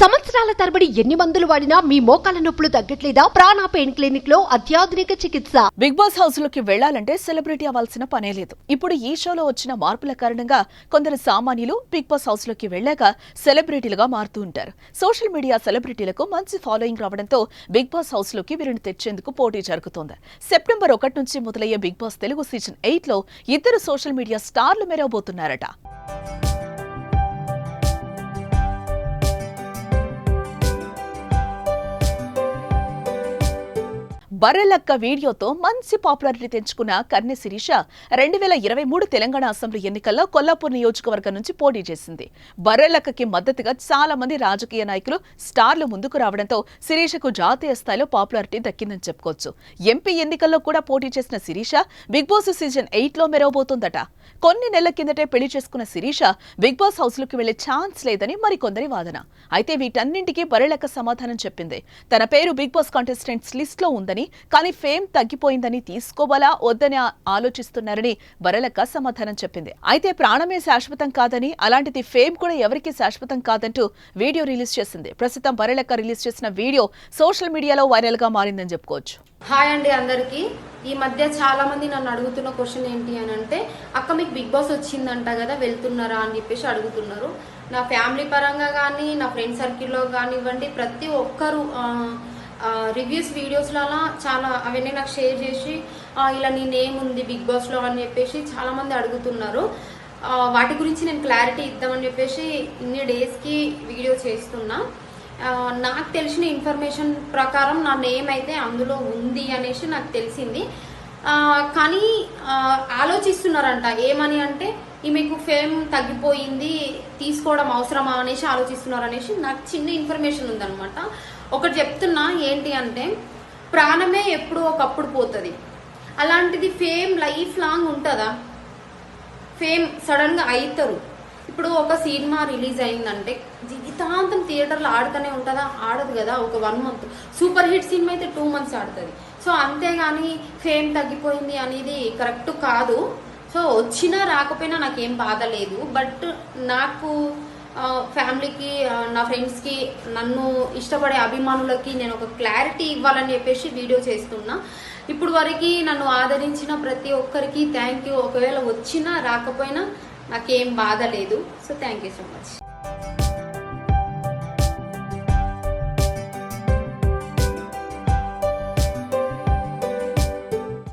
సంవత్సరాల తరబడి ఎన్ని మందులు వాడినా మీ మోకాల నొప్పులు తగ్గట్లేదా? ప్రాణ పెయిన్ క్లినిక్లో అత్యాధునిక చికిత్స. బిగ్ బాస్ హౌస్లోకి వెళ్ళాలంటే సెలబ్రిటీ అవ్వాల్సిన పనే లేదు. ఇప్పుడు ఈ షోలో వచ్చిన మార్పుల కారణంగా కొందరు సామాన్యులు బిగ్ బాస్ హౌస్లోకి వెళ్ళాక సెలబ్రిటీలుగా మారుతూ ఉంటారు. సోషల్ మీడియా సెలబ్రిటీలకు మంచి ఫాలోయింగ్ రావడంతో బిగ్ బాస్ హౌస్లోకి వీరిని తెచ్చేందుకు పోటీ జరుగుతోంది. సెప్టెంబర్ ఒకటి నుంచి మొదలయ్యే బిగ్ బాస్ తెలుగు సీజన్ ఎయిట్లో ఇద్దరు సోషల్ మీడియా స్టార్లు మెరవబోతున్నారట. బర్రెలక్క వీడియోతో మంచి పాపులారిటీ తెంచుకున్న కన్నె శిరీష రెండు వేల ఇరవై మూడు తెలంగాణ అసెంబ్లీ ఎన్నికల్లో కొల్లాపూర్ నియోజకవర్గం నుంచి పోటీ చేసింది. బర్రెలక్కకి మద్దతుగా చాలా మంది రాజకీయ నాయకులు స్టార్లు ముందుకు రావడంతో శిరీషకు జాతీయ స్థాయిలో పాపులారిటీ దక్కిందని చెప్పుకోవచ్చు. ఎంపీ ఎన్నికల్లో కూడా పోటీ చేసిన శిరీష బిగ్ బాస్ సీజన్ ఎయిట్లో మెరవబోతోందట. కొన్ని నెలల కిందటే పెళ్ళి చేసుకున్న శిరీష బిగ్ బాస్ హౌస్లోకి వెళ్ళే ఛాన్స్ లేదని మరికొందరి వాదన. అయితే వీటన్నింటికీ బర్రెలక్క సమాధానం చెప్పింది. తన పేరు బిగ్ బాస్ కాంటెస్టెంట్స్ లిస్ట్లో ఉందని కానీ ఫేమ్ తగ్గిపోయిందని తీసుకోవాలా వద్దని ఆలోచిస్తున్నారని బరలక్క సమాధానం చెప్పింది. అయితే ప్రాణమే శాశ్వతం కాదని అలాంటిది ఫేమ్ కూడా ఎవరికీ శాశ్వతం కాదంటూ వీడియో రిలీజ్ చేసింది. ప్రస్తుతం బరలక్క రిలీజ్ చేసిన వీడియో సోషల్ మీడియాలో వైరల్గా మారిందని చెప్పుకోవచ్చు. హాయ్ అండి అందరికీ. ఈ మధ్య చాలా మంది నన్ను అడుగుతున్న క్వశ్చన్ ఏంటి అని అంటే అక్క మీకు బిగ్ బాస్ వచ్చిందంట కదా వెళ్తున్నారా? అని చెప్పేసి అడుగుతున్నారు. నా ఫ్యామిలీ పరంగా కానీ నా ఫ్రెండ్ సర్కిల్లో కానివ్వండి ప్రతి ఒక్కరు రివ్యూస్ వీడియోస్లలో చాలా అవన్నీ నాకు షేర్ చేసి ఇలా నీ నేమ్ ఉంది బిగ్ బాస్లో అని చెప్పేసి చాలామంది అడుగుతున్నారు. వాటి గురించి నేను క్లారిటీ ఇద్దామని చెప్పేసి ఇన్ని డేస్కి వీడియో చేస్తున్నా. నాకు తెలిసిన ఇన్ఫర్మేషన్ ప్రకారం నా నేమ్ అయితే అందులో ఉంది అనేసి నాకు తెలిసింది. కానీ ఆలోచిస్తున్నారంట. ఏమని అంటే ఈమెకు ఫేమ్ తగ్గిపోయింది తీసుకోవడం అవసరమా? అనేసి ఆలోచిస్తున్నారు అనేసి నాకు చిన్న ఇన్ఫర్మేషన్ ఉందనమాట ఒకటి చెప్తున్నా ఏంటి అంటే ప్రాణమే ఎప్పుడు ఒకప్పుడు పోతుంది. అలాంటిది ఫేమ్ లైఫ్ లాంగ్ ఉంటుందా? ఫేమ్ సడన్గా అవుతారు ఇప్పుడు ఒక సినిమా రిలీజ్ అయిందంటే జీవితాంతం థియేటర్లో ఆడుతూనే ఉంటుందా? ఆడదు కదా ఒక వన్ మంత్. సూపర్ హిట్ సినిమా అయితే టూ మంత్స్ ఆడుతుంది. సో అంతేగాని ఫేమ్ తగ్గిపోయింది అనేది కరెక్ట్ కాదు. సో వచ్చినా రాకపోయినా నాకేం బాధ లేదు. బట్ నాకు ఫ్యామిలీకి నా ఫ్రెండ్స్కి నన్ను ఇష్టపడే అభిమానులకి నేను ఒక క్లారిటీ ఇవ్వాలని చెప్పేసి వీడియో చేస్తున్నా. ఇప్పుడు వరకు నన్ను ఆదరించిన ప్రతి ఒక్కరికి థ్యాంక్ యూ ఒకవేళ వచ్చినా రాకపోయినా నాకేం బాధ లేదు. So thank you so much